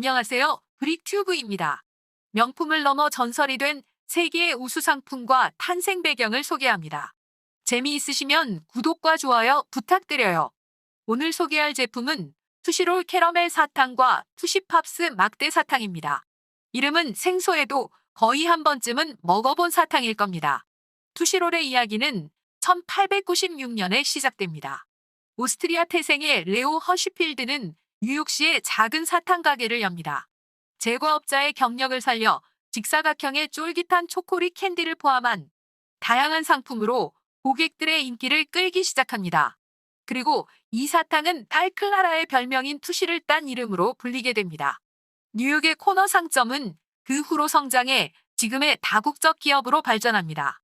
안녕하세요. 브릭튜브입니다. 명품을 넘어 전설이 된 세계의 우수 상품과 탄생 배경을 소개합니다. 재미있으시면 구독과 좋아요 부탁드려요. 오늘 소개할 제품은 투시롤 캐러멜 사탕과 투시팝스 막대 사탕입니다. 이름은 생소해도 거의 한 번쯤은 먹어본 사탕일 겁니다. 투시롤의 이야기는 1896년에 시작됩니다. 오스트리아 태생의 레오 허쉬필드는 뉴욕시에 작은 사탕 가게를 엽니다. 제과업자의 경력을 살려 직사각형의 쫄깃한 초콜릿 캔디를 포함한 다양한 상품으로 고객들의 인기를 끌기 시작합니다. 그리고 이 사탕은 딸 클라라의 별명인 투시를 딴 이름으로 불리게 됩니다. 뉴욕의 코너 상점은 그 후로 성장해 지금의 다국적 기업으로 발전합니다.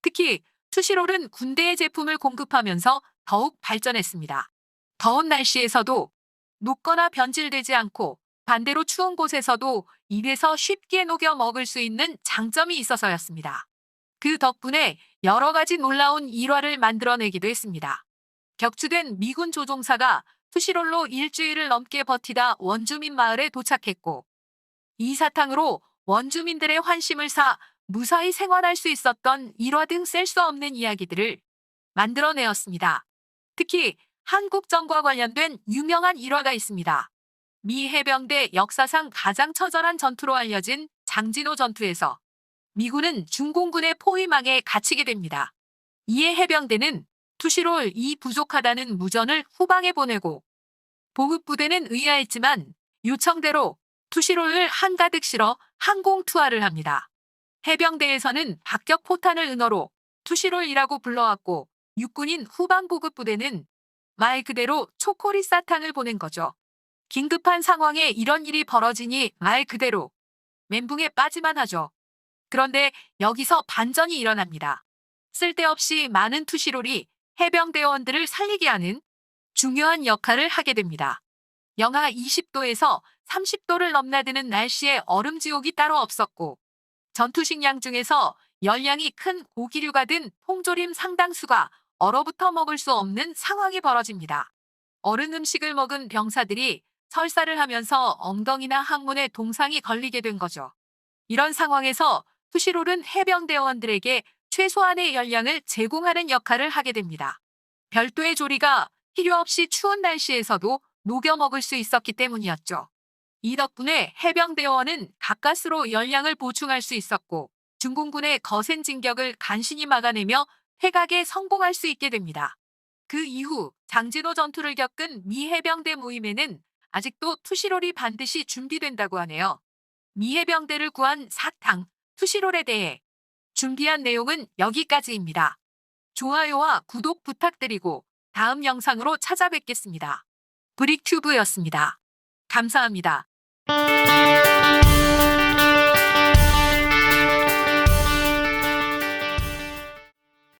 특히 투시롤은 군대의 제품을 공급하면서 더욱 발전했습니다. 더운 날씨에서도 녹거나 변질되지 않고 반대로 추운 곳에서도 입에서 쉽게 녹여 먹을 수 있는 장점이 있어서였습니다. 그 덕분에 여러 가지 놀라운 일화를 만들어내기도 했습니다. 격추된 미군 조종사가 투시롤로 일주일을 넘게 버티다 원주민 마을에 도착했고 이 사탕으로 원주민들의 환심을 사 무사히 생활할 수 있었던 일화 등 셀 수 없는 이야기들을 만들어내었습니다. 특히 한국전과 관련된 유명한 일화가 있습니다. 미 해병대 역사상 가장 처절한 전투로 알려진 장진호 전투에서 미군은 중공군의 포위망에 갇히게 됩니다. 이에 해병대는 투시롤 이 부족하다는 무전을 후방에 보내고 보급부대는 의아했지만 요청대로 투시롤을 한가득 실어 항공 투하를 합니다. 해병대에서는 박격 포탄을 은어로 투시롤이라고 불러왔고 육군인 후방 보급부대는 말 그대로 초콜릿 사탕을 보낸 거죠. 긴급한 상황에 이런 일이 벌어지니 말 그대로 멘붕에 빠지만 하죠. 그런데 여기서 반전이 일어납니다. 쓸데없이 많은 투시롤이 해병대원들을 살리게 하는 중요한 역할을 하게 됩니다. 영하 20도에서 30도를 넘나드는 날씨에 얼음 지옥이 따로 없었고 전투 식량 중에서 열량이 큰 고기류가 든 통조림 상당수가 얼어붙어 먹을 수 없는 상황이 벌어집니다. 얼은 음식을 먹은 병사들이 설사를 하면서 엉덩이나 항문에 동상이 걸리게 된 거죠. 이런 상황에서 투시롤은 해병대원들에게 최소한의 열량을 제공하는 역할을 하게 됩니다. 별도의 조리가 필요 없이 추운 날씨에서도 녹여 먹을 수 있었기 때문이었죠. 이 덕분에 해병대원은 가까스로 열량을 보충할 수 있었고 중공군의 거센 진격을 간신히 막아내며 퇴각에 성공할 수 있게 됩니다. 그 이후 장진호 전투를 겪은 미 해병대 모임에는 아직도 투시롤이 반드시 준비된다고 하네요. 미 해병대를 구한 사탕, 투시롤에 대해 준비한 내용은 여기까지입니다. 좋아요와 구독 부탁드리고 다음 영상으로 찾아뵙겠습니다. 브릭튜브였습니다. 감사합니다.